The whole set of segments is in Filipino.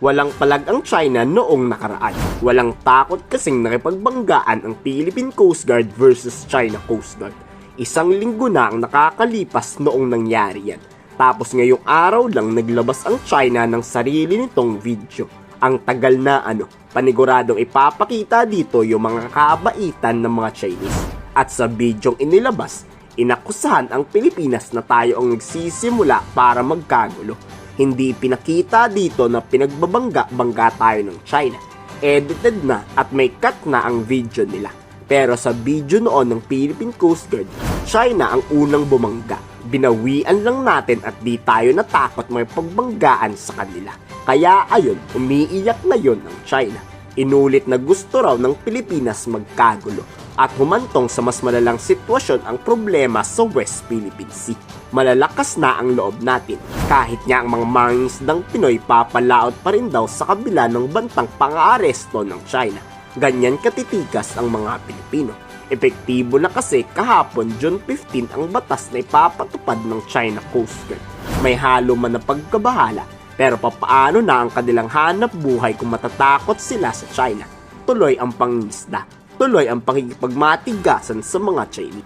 Walang palag ang China noong nakaraan. Walang takot kasing nakipagbanggaan ang Philippine Coast Guard versus China Coast Guard. Isang linggo na ang nakakalipas noong nangyari yan. Tapos ngayong araw lang naglabas ang China ng sarili nitong video. Ang tagal na ano, paniguradong ipapakita dito yung mga kabaitan ng mga Chinese. At sa bidyong inilabas, inakusahan ang Pilipinas na tayo ang nagsisimula para magkagulo. Hindi pinakita dito na pinagbabangga-bangga tayo ng China. Edited na at may cut na ang video nila. Pero sa video noon ng Philippine Coast Guard, China ang unang bumangga. Binawian lang natin at di tayo natakot may pagbanggaan sa kanila. Kaya ayun, umiiyak na yon ang China. Inulit na gusto raw ng Pilipinas magkagulo at humantong sa mas malalang sitwasyon ang problema sa West Philippine Sea. Malalakas na ang loob natin. Kahit nga ang mga mangingisdang Pinoy papalaot pa rin daw sa kabila ng bantang pang-aaresto ng China. Ganyan katitigas ang mga Pilipino. Epektibo na kasi kahapon June 15 ang batas na ipapatupad ng China Coast Guard. May halo man na pagkabahala pero papaano na ang kanilang hanap buhay kung matatakot sila sa China? Tuloy ang pangingisda. Tuloy ang pakikipagmatigasan sa mga Chinese.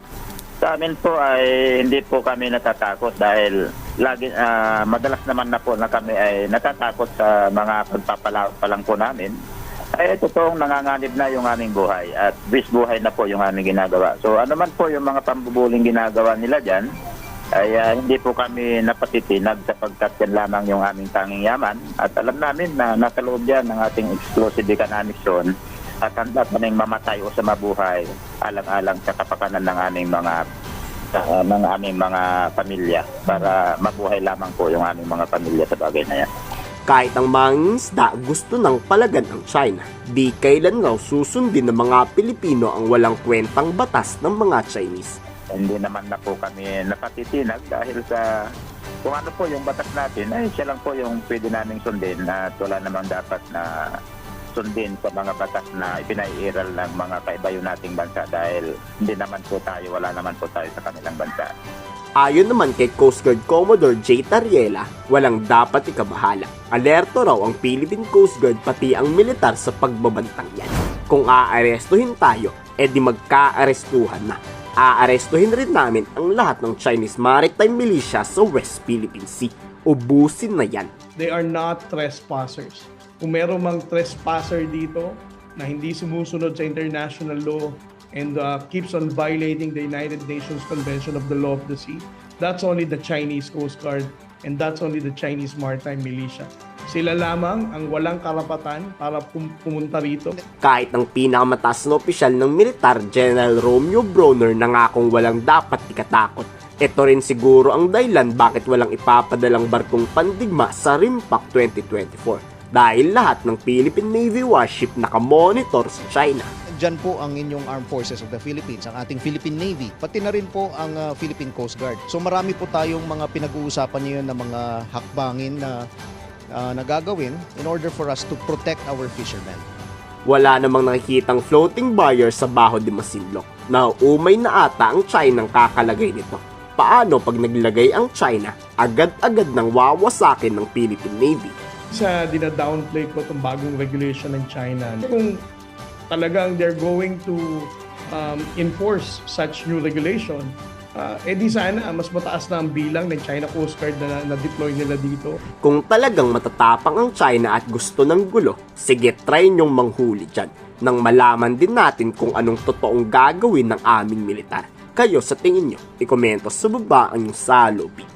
Sa amin po ay hindi po kami natatakot dahil lagi ah, madalas naman na po na kami ay natatakot sa mga pagpapalaot pa lang po namin. Ay totoong nanganganib na yung aming buhay at bis buhay na po yung aming ginagawa. So ano man po yung mga pambubuling ginagawa nila dyan, ay ah, hindi po kami napatitinag sapagkat yan lamang yung aming tanging yaman at alam namin na nasa loob yan ng ating exclusive economic zone at handa kaming mamatay o sa mabuhay alang-alang sa kapakanan ng aming mga uh, ng aming mga pamilya para mabuhay lamang po yung aming mga pamilya sa bagay na yan. Kahit ang mga isda gusto ng palagan ang China, di kailan raw susundin ng mga Pilipino ang walang kwentang batas ng mga Chinese. Hindi naman na po kami napatitinag dahil sa kung ano po yung batas natin ay siya lang po yung pwede naming sundin at wala namang dapat na sundin sa mga batas na ipinaiiral ng mga kaibayo nating bansa dahil hindi naman po tayo, wala naman po tayo sa kanilang bansa. Ayon naman kay Coast Guard Commodore J. Tariela, walang dapat ikabahala. Alerto raw ang Philippine Coast Guard pati ang militar sa pagbabantang yan. Kung aarestuhin tayo, edi magkaarestuhan na. Aarestuhin rin namin ang lahat ng Chinese Maritime Militia sa West Philippine Sea. Ubusin na yan. they are not trespassers. Kung meron mang trespasser dito na hindi sumusunod sa international law and uh, keeps on violating the United Nations Convention of the Law of the Sea, that's only the Chinese Coast Guard and that's only the Chinese Maritime Militia. Sila lamang ang walang karapatan para pum- pumunta rito. Kahit ang pinakamataas na opisyal ng militar, General Romeo Bronner, nangakong walang dapat ikatakot. Ito rin siguro ang dahilan bakit walang ipapadalang barkong pandigma sa Rimpak 2024. Dahil lahat ng Philippine Navy warship nakamonitor sa China. Diyan po ang inyong Armed Forces of the Philippines, ang ating Philippine Navy, pati na rin po ang uh, Philippine Coast Guard. So marami po tayong mga pinag-uusapan ngayon na mga hakbangin na uh, nagagawin in order for us to protect our fishermen. Wala namang nakikitang floating barrier sa Baho de Masinloc. Nauumay na ata ang China ang kakalagay nito. Paano pag naglagay ang China, agad-agad nang wawasakin ng Philippine Navy? sa dina-downplay ko itong bagong regulation ng China. Kung talagang they're going to um, enforce such new regulation, uh, edi sana mas mataas na ang bilang ng China Coast Guard na na-deploy nila dito. Kung talagang matatapang ang China at gusto ng gulo, sige try nyong manghuli dyan nang malaman din natin kung anong totoong gagawin ng aming militar. Kayo sa tingin nyo, ikomento sa baba ang inyong salobi.